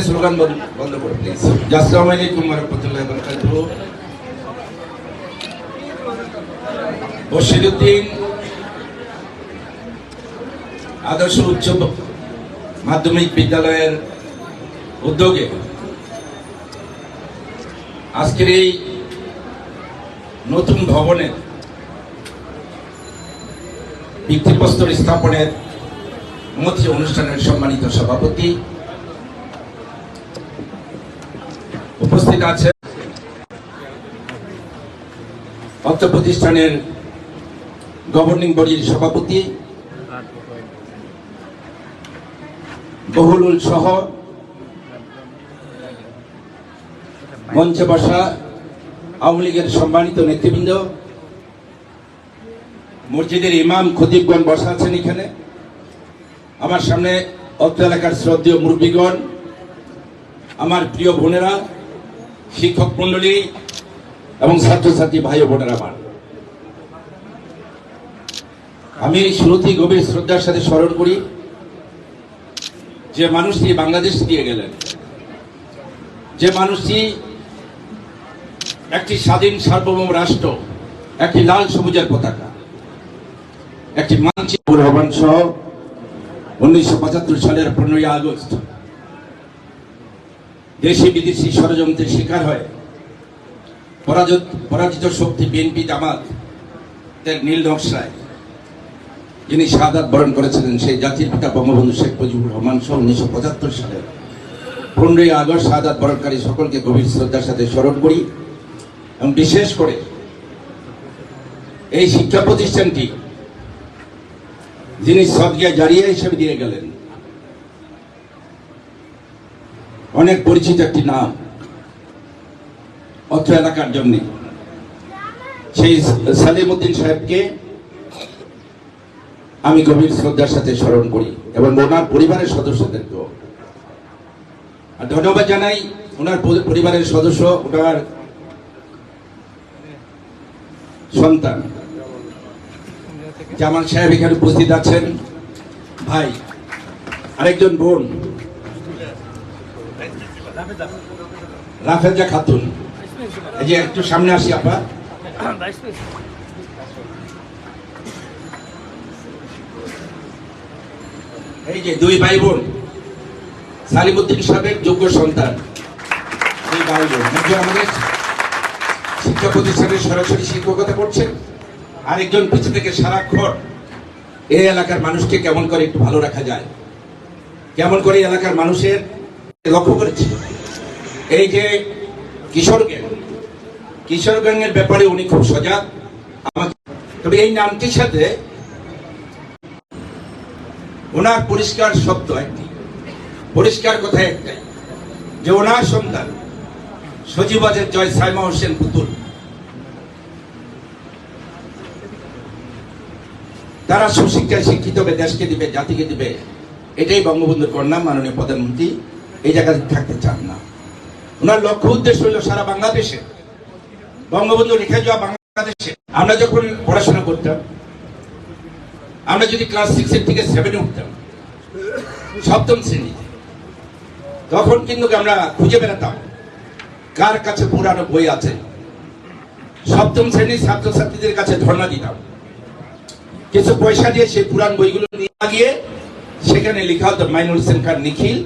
Slogan বন্ধ- করো please আদর্শ উচ্চ মাধ্যমিক বিদ্যালয়ের উদ্যোগে আজকের এই নতুন ভবনের ভিত্তিপ্রস্তর স্থাপনের মধ্যে অনুষ্ঠানের সম্মানিত সভাপতি উপস্থিত আছে। অর্থ প্রতিষ্ঠানের গভর্নিং বডির সভাপতি, বহুলুল সহ মঞ্চে বসা আওয়ামী লীগের সম্মানিত নেতৃবৃন্দ, মসজিদের ইমাম খতিবগণ বসা আছেন এখানে। আমার সামনে অত্র এলাকার শ্রদ্ধেয় মুরব্বীগণ, আমার প্রিয় বোনেরা শিক্ষক মন্ডলী এবং ছাত্রছাত্রী ভাই বোনেরা আমার। আমি এই শুরুতেই গভীর শ্রদ্ধার সাথে স্মরণ করি যে মানুষটি বাংলাদেশ দিয়ে গেলেন। যে মানুষটি একটি স্বাধীন সার্বভৌম রাষ্ট্র, একটি লাল সবুজের পতাকা, একটি মানচিত্র রহমান সহ উনিশশো পঁচাত্তর সালের পনেরোই আগস্ট দেশি বিদেশি ষড়যন্ত্রের শিকার হয়। পরাজিত পরাজিত শক্তি বিএনপি জামাত এর নীল নকশায় যিনি শাহাদাত বরণ করেছিলেন, সেই জাতির পিতা বঙ্গবন্ধু শেখ মুজিবুর রহমান সহ উনিশশো পঁচাত্তর সালে পনেরোই আগস্ট শাহাদাত বরণকারী সকলকে গভীর শ্রদ্ধার সাথে স্মরণ করি এবং বিশেষ করে এই শিক্ষা প্রতিষ্ঠানটি যিনি সদগিয়া জারিয়া হিসেবে দিয়ে গেলেন অনেক পরিচিত একটি নাম, অত্র এলাকার জন্য। সেই সালিম উদ্দিন সাহেবকে আমি গভীর শ্রদ্ধার সাথে স্মরণ করি এবং ওনার পরিবারের সদস্যদেরকেও আর ধন্যবাদ জানাই ওনার পরিবারের সদস্য, ওনার সন্তান। জামাল সাহেব এখানে উপস্থিত আছেন। ভাই, আরেকজন বোন। রাফেজা খাতুন এই যে একটু সামনে আসি আপা। এই যে দুই ভাই বোন সালিমুদ্দিন সাহেবের যোগ্য সন্তান। দুই ভাই বোন একজন আমাদের শিক্ষা প্রতিষ্ঠানের সরাসরি শিক্ষকতা করছেন আরেকজন পিছু থেকে সারাক্ষণ এই এলাকার মানুষকে কেমন করে একটু ভালো রাখা যায়? কেমন করে এলাকার মানুষের লক্ষ্য করেছি? এই যে কিশোর গ্যাং, কিশোর গ্যাংয়ের ব্যাপারে উনি খুব সজাগ। আমাকে তবে এই নামটির সাথে ওনার পরিষ্কার শব্দ একটি পরিষ্কার কথা একটাই, যে ওনার সন্তান সজীবাজের জয় সাইমা হোসেন পুতুল। তারা সুশিক্ষায় শিক্ষিত হবে, দেশকে দিবে, জাতিকে দিবে, এটাই বঙ্গবন্ধুর কন্যা, মাননীয় প্রধানমন্ত্রী, এই জায়গায় থাকতে চান না। ওনার লক্ষ্য উদ্দেশ্য হলো সারা বাংলাদেশে, বঙ্গবন্ধু রেখে যাওয়া বাংলাদেশে আমরা যখন পড়াশোনা করতাম, আমরা যদি ক্লাস সিক্সের থেকে সেভেনে উঠতাম, সপ্তম শ্রেণি তখন কিন্তু আমরা খুঁজে বেড়াতাম কার কাছে পুরানো বই আছে। সপ্তম শ্রেণির ছাত্রছাত্রীদের কাছে ধর্ণা দিতাম। কিছু পয়সা দিয়ে সেই পুরান বইগুলো নিয়ে গিয়ে সেখানে লেখা হতো মাইনুল হোসেন খান নিখিল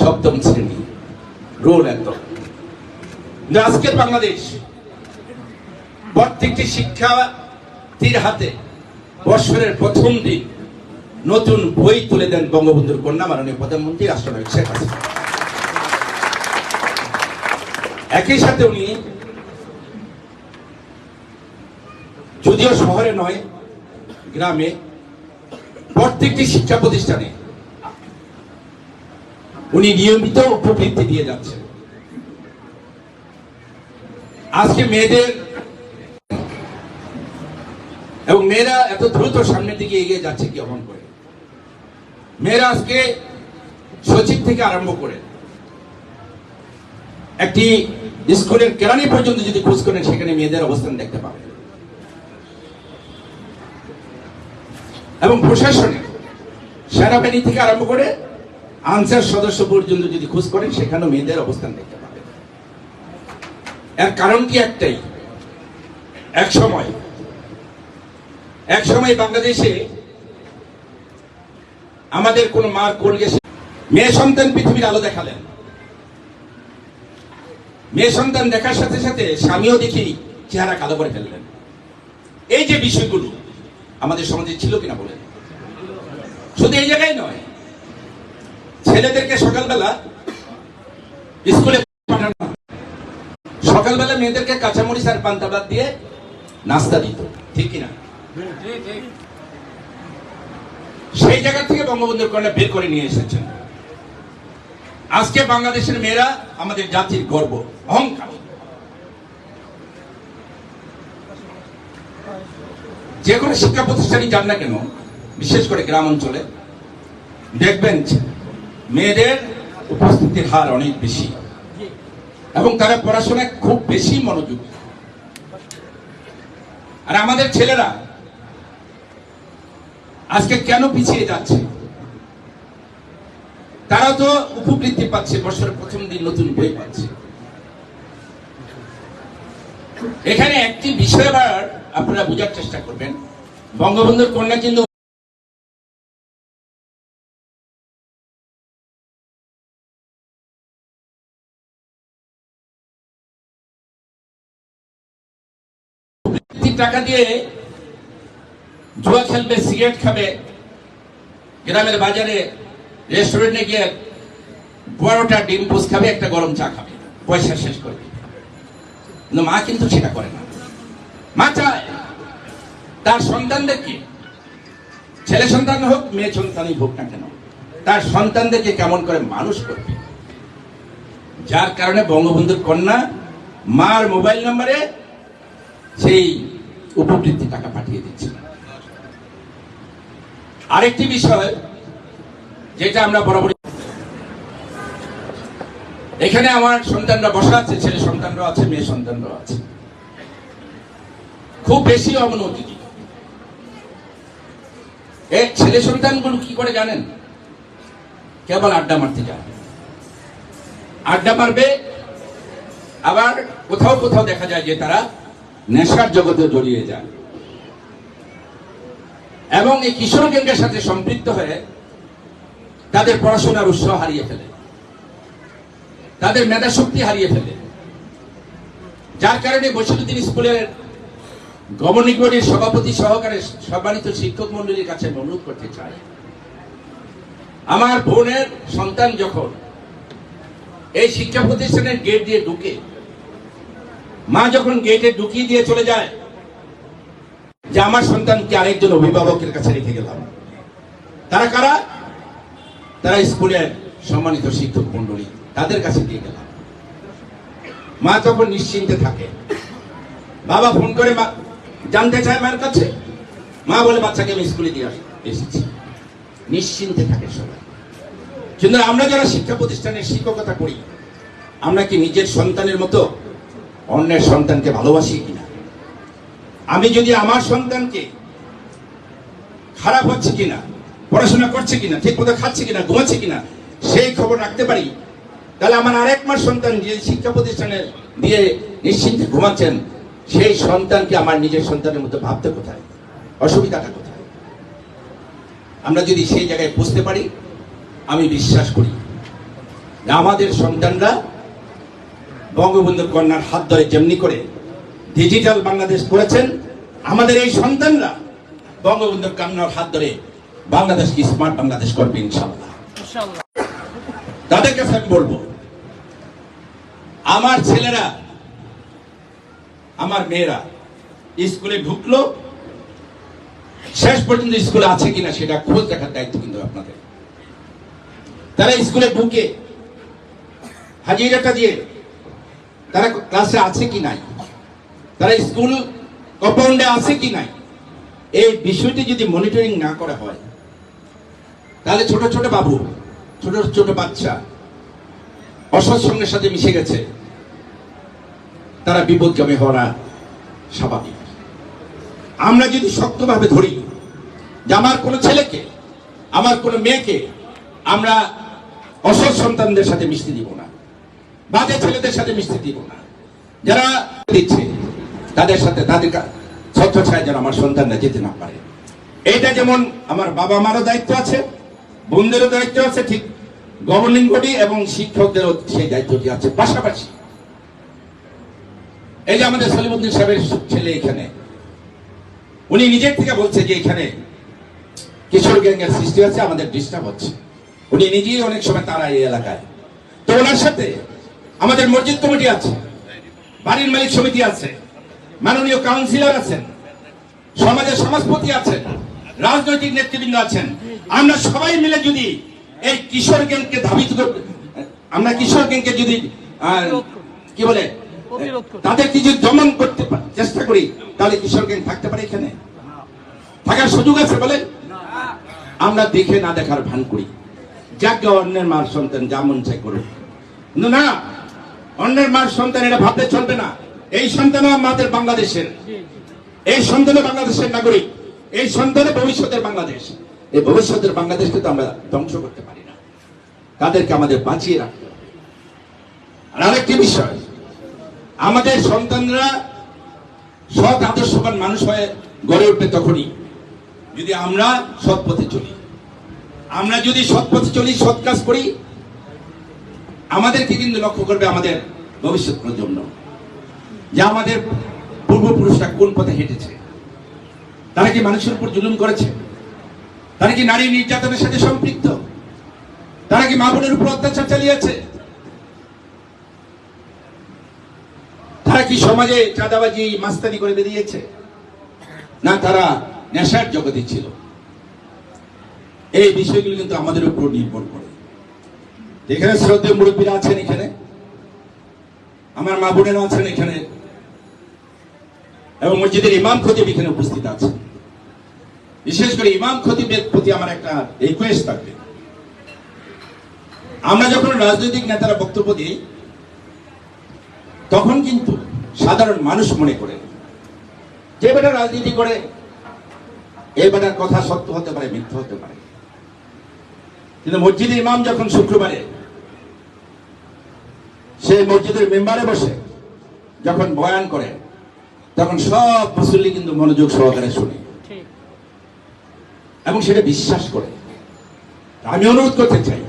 সপ্তম শ্রেণি। রোল একদম। আজকের বাংলাদেশ প্রত্যেকটি শিক্ষার্থীর হাতে বৎসরের প্রথম দিন নতুন বই তুলে দেন বঙ্গবন্ধুর কন্যা মাননীয় প্রধানমন্ত্রী রাষ্ট্রনায়ক শেখ হাসিনা। একই সাথে উনি যদিও শহরে নয়, গ্রামে প্রত্যেকটি শিক্ষা প্রতিষ্ঠানে উনি নিয়মিত উপবৃত্তি দিয়ে যাচ্ছেন। আজকে মেয়েদের এবং মেয়েরা এত দ্রুত সামনের দিকে এগিয়ে যাচ্ছে কি অমন করে? মেয়েরা আজকে সচিব থেকে আরম্ভ করে একটি স্কুলের কেরানি পর্যন্ত যদি খোঁজ করেন, সেখানে মেয়েদের অবস্থান দেখতে পাবেন। এবং প্রশাসনে, সেনাবাহিনী থেকে আরম্ভ করে আনসার সদস্য পর্যন্ত যদি খোঁজ করেন, সেখানেও মেয়েদের অবস্থান দেখতে পাবেন। এর কারণ কি একটাই। এক সময় এক সময় বাংলাদেশে আমাদের কোন মার কোল গেছে। মেয়ে সন্তান পৃথিবীর আলো দেখালেন। মেয়ে সন্তান দেখার সাথে সাথে স্বামীও দেখি চেহারা কালো করে ফেললেন। এই যে বিষয়গুলো আমাদের সমাজে ছিল কিনা বলেন? শুধু এই জায়গায় নয় ছেলেদেরকে সকালবেলা স্কুলে পাঠানো সকালবেলা মেয়েদেরকে কাঁচামরিচ আর পান্তাবাদ দিয়ে নাস্তা দিত, ঠিক কিনা সেই জায়গা থেকে বঙ্গবন্ধুর কন্যা বের করে নিয়ে এসেছেন। আজকে বাংলাদেশের মেয়েরা আমাদের জাতির গর্ব, অহংকার। যে কোনো শিক্ষা প্রতিষ্ঠানই যান না কেন, বিশেষ করে গ্রাম অঞ্চলে, দেখবেন মেয়েদের উপস্থিতির হার অনেক বেশি। এবং তারা পড়াশোনায় খুব বেশি মনোযোগ। আর আমাদের ছেলেরা আজকে কেন পিছিয়ে যাচ্ছে? তারা তো উপবৃত্তি পাচ্ছে, বছরের প্রথম দিন নতুন বই পাচ্ছে। এখানে একটি বিষয় আপনারা বোঝার চেষ্টা করবেন। বঙ্গবন্ধুর কন্যা কিন্তু টাকা দিয়ে জুয়া খেলবে, সিগারেট খাবে। গ্রামের বাজারে রেস্টুরেন্টে গিয়ে বড়টা ডিম, পোস খাবে, একটা গরম চা খাবে। পয়সা শেষ করে কিন্তু মা কিন্তু সেটা করে না। মা চায়, তার সন্তানদেরকে ছেলে সন্তান হোক, মেয়ে সন্তানই হোক না কেন, তার সন্তানদেরকে কেমন করে মানুষ করবে? যার কারণে বঙ্গবন্ধুর কন্যা মার মোবাইল নম্বরে সেই উপবৃত্তি টাকা পাঠিয়ে দিচ্ছে। আরেকটি বিষয়, যেটা আমরা বরাবর এখানে আমার সন্তানরা বসা আছে, ছেলে সন্তানরা আছে, মেয়ে সন্তানরা আছে। খুব বেশি অবনতি। এই ছেলে সন্তানগুলো কি করে জানেন? কেবল আড্ডা মারতে যায়। আড্ডা মারবে, আবার কোথাও কোথাও দেখা যায় যে তারা নেশার জগতে জড়িয়ে যায়। এবং এই কিশোর কেন্দ্রের সাথে সম্পৃক্ত হয়ে তাদের পড়াশোনার উৎসাহ হারিয়ে ফেলে। তাদের মেধা শক্তি হারিয়ে ফেলে। যার কারণে বসিরুদ্দিন স্কুলের গভর্নিং বডির সভাপতি সহকারে সম্মানিত শিক্ষক মন্ডলীর কাছে অনুরোধ করতে চাই আমার বোনের সন্তান যখন এই শিক্ষা প্রতিষ্ঠানের গেট দিয়ে ঢুকে মা যখন গেটে ঢুকিয়ে দিয়ে চলে যায়, যে আমার সন্তানকে আরেকজন অভিভাবকের কাছে রেখে গেলাম। তারা কারা? তারা স্কুলের সম্মানিত শিক্ষক মন্ডলী তাদের কাছে দিয়ে গেলাম। মা তখন নিশ্চিন্তে থাকে। বাবা ফোন করে জানতে চায় মায়ের কাছে? মা বলে, বাচ্চাকে আমি স্কুলে দিয়ে এসেছি। নিশ্চিন্তে থাকে সবাই। কিন্তু আমরা যারা শিক্ষা প্রতিষ্ঠানের শিক্ষকতা করি, আমরা কি নিজের সন্তানের মতো অন্যের সন্তানকে ভালোবাসি কিনা? আমি যদি আমার সন্তানকে খারাপ হচ্ছে কিনা, পড়াশোনা করছে কিনা, ঠিক মতো খাচ্ছে কিনা, ঘুমাচ্ছে কিনা, সেই খবর রাখতে পারি, তাহলে আমার আরেক মাস সন্তান যে শিক্ষা প্রতিষ্ঠানে দিয়ে নিশ্চিন্তে ঘুমাচ্ছেন, সেই সন্তানকে আমার নিজের সন্তানের মতো ভাবতে কোথায়? অসুবিধাটা কোথায়? আমরা যদি সেই জায়গায় বুঝতে পারি, আমি বিশ্বাস করি, আমাদের সন্তানরা বঙ্গবন্ধুর কন্যার হাত ধরে যেমনি করে ডিজিটাল বাংলাদেশ করেছেন আমাদের এই সন্তানরা বঙ্গবন্ধুর কন্যার হাত ধরে বাংলাদেশকে স্মার্ট বাংলাদেশ করবে ইনশাল্লাহ তাদের কাছে আমি বলব আমার ছেলেরা আমার মেয়েরা স্কুলে ঢুকলো শেষ পর্যন্ত স্কুলে আছে কিনা সেটা খোঁজ দেখার দায়িত্ব কিন্তু আপনাদের। তারা স্কুলে ঢুকে হাজিরাটা দিয়ে তারা ক্লাসে আছে কি নাই? তারা স্কুল কম্পাউন্ডে আছে কি নাই? এই বিষয়টি যদি মনিটরিং না করা হয়, তাহলে ছোট ছোট বাবু, ছোট ছোট বাচ্চা অসৎ সঙ্গের সাথে মিশে গেছে। তারা বিপদগামী হওয়া স্বাভাবিক। আমরা যদি শক্তভাবে ধরি যে আমার কোনো ছেলেকে, আমার কোনো মেয়েকে আমরা অসৎ সন্তানদের সাথে মিশতে দিব না। বাজে ছেলেদের সাথে মিশতে দিব না। যারা দিচ্ছে, তাদের সাথে তাদের ছত্র ছায় যেন আমার সন্তানরা যেতে না পারে। এইটা যেমন আমার বাবা মারও দায়িত্ব আছে, বোনদেরও দায়িত্ব আছে, ঠিক গভর্নিং বডি এবং শিক্ষকদেরও সেই দায়িত্বটি আছে। পাশাপাশি এই যে আমাদের সলিমুদ্দিন সাহেবের ছেলে এখানে, উনি নিজের থেকে বলছে যে এখানে কিশোর গ্যাংয়ের সৃষ্টি হচ্ছে আমাদের ডিস্টার্ব হচ্ছে। উনি নিজেই অনেক সময় তারা এই এলাকায়। তো ওনার সাথে আমাদের মসজিদ কমিটি আছে, বাড়ির মালিক সমিতি আছে, মাননীয় কাউন্সিলর আছেন, সমাজের সমাজপতি আছেন, রাজনৈতিক নেতৃবৃন্দ আছেন। আমরা সবাই মিলে যদি এই কিশোর গ্যাংকে ধাবিত আমরা কিশোর গ্যাংকে যদি কি বলে, তাদের কিছু দমন করতে চেষ্টা করি, তাহলে কিশোর গ্যাং থাকতে পারে এখানে? থাকার সুযোগ আছে বলে? আমরা দেখে না দেখার ভান করি। যাকে অন্যের মার সন্তান যা মন চাই করুক। না অন্যের মার সন্তান এটা ভাবতে চলবে না। এই সন্তানও আমাদের বাংলাদেশের। এই সন্তানও বাংলাদেশের নাগরিক। এই সন্তানও ভবিষ্যতের বাংলাদেশ। এই ভবিষ্যতের বাংলাদেশকে তো আমরা ধ্বংস করতে পারি না। তাদেরকে আমাদের বাঁচিয়ে রাখতে। আর আরেকটি বিষয়, আমাদের সন্তানরা সৎ, আদর্শবান মানুষ হয়ে গড়ে উঠবে তখনই যদি আমরা সৎ পথে চলি। আমরা যদি সৎ পথে চলি, সৎ কাজ করি আমাদেরকে কিন্তু লক্ষ্য করবে আমাদের ভবিষ্যৎ প্রজন্ম। যে আমাদের পূর্বপুরুষরা কোন পথে হেঁটেছে? তারা কি মানুষের উপর জুলুম করেছে? তারা কি নারী নির্যাতনের সাথে সম্পৃক্ত? তারা কি মা বোনের উপর অত্যাচার চালিয়েছে? তারা কি সমাজে চাঁদাবাজি, মাস্তানি করে বেরিয়েছে? না, তারা নেশার জগতে ছিল। এই বিষয়গুলো কিন্তু আমাদের উপর নির্ভর করে। এখানে শ্রদ্ধেয় মুরব্বীরা আছেন এখানে। আমার মা বোনেরা আছেন এখানে। এবং মসজিদের ইমাম খতিব এখানে উপস্থিত আছেন। বিশেষ করে ইমাম খতিবের প্রতি আমার একটা রিকোয়েস্ট থাকবে। আমরা যখন রাজনৈতিক নেতারা বক্তব্য দিই, তখন কিন্তু সাধারণ মানুষ মনে করে, যে বেটা রাজনীতি করে এই বেটার কথা সত্য হতে পারে, মিথ্যা হতে পারে। কিন্তু মসজিদের ইমাম যখন শুক্রবারে সে মসজিদের মেম্বারে বসে যখন বয়ান করে তখন সব মুসল্লি কিন্তু মনোযোগ সহকারে শুনে। এবং সেটা বিশ্বাস করে। আমি অনুরোধ করতে চাই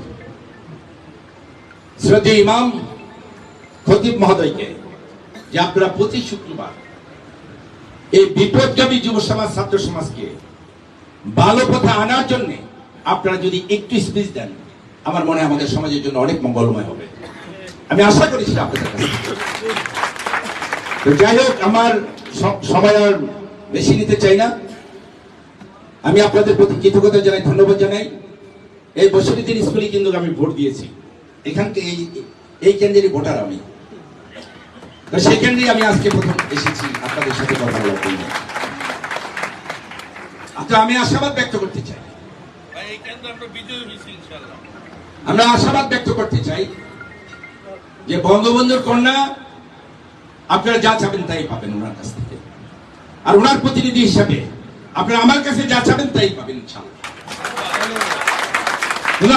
শ্রদ্ধেয় ইমাম খতিব মহোদয়কে যে আপনারা প্রতি শুক্রবার এই বিপদগামী যুব সমাজ ছাত্র সমাজকে ভালো পথে আনার জন্য আপনারা যদি একটু স্পিচ দেন আমার মনে হয় আমাদের সমাজের জন্য অনেক মঙ্গলময় হবে। আমি আশা করি সেটা আপনাদের তো যাই হোক আমার সময় আর বেশি নিতে চাই না। আমি আপনাদের প্রতি কৃতজ্ঞতা জানাই ধন্যবাদ জানাই। এই বসতিদিন স্কুলে কিন্তু আমি ভোট দিয়েছি। এখান থেকে এই এই কেন্দ্রেরই ভোটার আমি। তো সেই কেন্দ্রেই আমি আজকে প্রথম এসেছি। আপনাদের সাথে কথা বলার জন্য। তো আমি আশাবাদ ব্যক্ত করতে চাই। আমরা আশাবাদ ব্যক্ত করতে চাই যে বঙ্গবন্ধুর কন্যা, আপনারা যা চাবেন তাই পাবেন ওনার কাছ থেকে। আর ওনার প্রতিনিধি হিসাবে আপনারা আমার কাছে যা চাবেন তাই পাবেন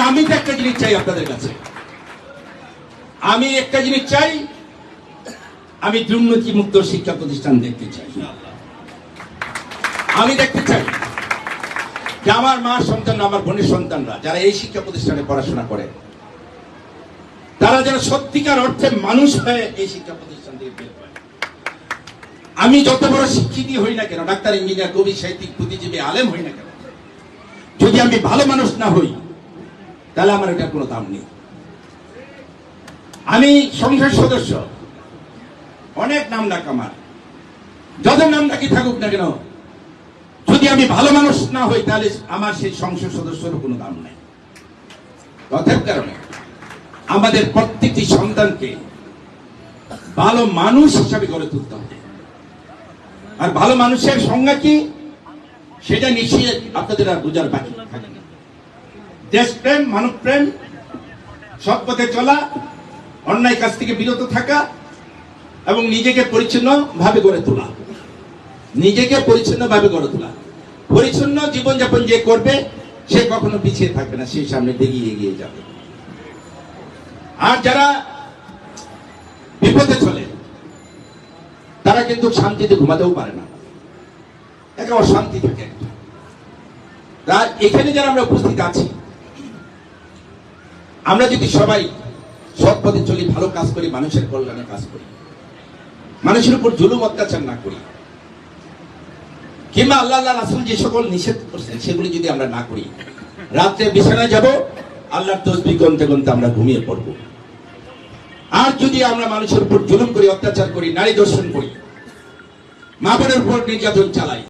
আমি তো একটা জিনিস চাই আপনাদের কাছে। আমি একটা জিনিস চাই, আমি দুর্নীতি মুক্ত শিক্ষা প্রতিষ্ঠান দেখতে চাই। আমি দেখতে চাই যে আমার মা সন্তান, আমার বোনের সন্তানরা, যারা এই শিক্ষা প্রতিষ্ঠানে পড়াশোনা করে তারা যেন সত্যিকার অর্থে মানুষ হয়ে এই শিক্ষা প্রতিষ্ঠান থেকে বের হয়। আমি যত বড় শিক্ষিতই হই না কেন, ডাক্তার, ইঞ্জিনিয়ার, কবি, সাহিত্যিক, বুদ্ধিজীবী, আলেম হই না কেন, যদি আমি ভালো মানুষ না হই, তাহলে আমার এটার কোনো দাম নেই। আমি সংসদ সদস্য, অনেক নাম ডাক আমার। যত নাম ডাকি থাকুক না কেন, যদি আমি ভালো মানুষ না হই, তাহলে আমার সেই সংসদ সদস্যের কোনো দাম নাই। অতএব কারণে আমাদের প্রত্যেকটি সন্তানকে ভালো মানুষ হিসাবে গড়ে তুলতে হবে। আর ভালো মানুষের সংজ্ঞা কি? সেটা নিশ্চয়ই আপনাদের আর বোঝার বাকি থাকে। দেশপ্রেম মানব প্রেম সৎ পথে চলা অন্যায় কাজ থেকে বিরত থাকা এবং নিজেকে পরিচ্ছন্ন ভাবে গড়ে তোলা। নিজেকে পরিচ্ছন্ন ভাবে গড়ে তোলা। পরিচ্ছন্ন জীবনযাপন যে করবে, সে কখনো পিছিয়ে থাকবে না, সে সামনে এগিয়ে এগিয়ে যাবে। আর যারা বিপদে চলে, তারা কিন্তু শান্তিতে ঘুমাতেও পারে না। একে অশান্তি থাকে আর এখানে যারা আমরা উপস্থিত আছি, আমরা যদি সবাই সৎ পথে চলি, ভালো কাজ করি, মানুষের কল্যাণে কাজ করি, মানুষের উপর জুলুম, অত্যাচার না করি, কিংবা আল্লাহ আল্লাহ রাসুল যে সকল নিষেধ করছেন, সেগুলি যদি আমরা না করি, রাত্রে বিছানায় যাব আল্লাহর তসবি গনতে গনতে আমরা ঘুমিয়ে পড়ব। আর যদি আমরা মানুষের উপর জুলুম করি, অত্যাচার করি, নারী দর্শন করি, মা বোনের উপর নির্যাতন চালাই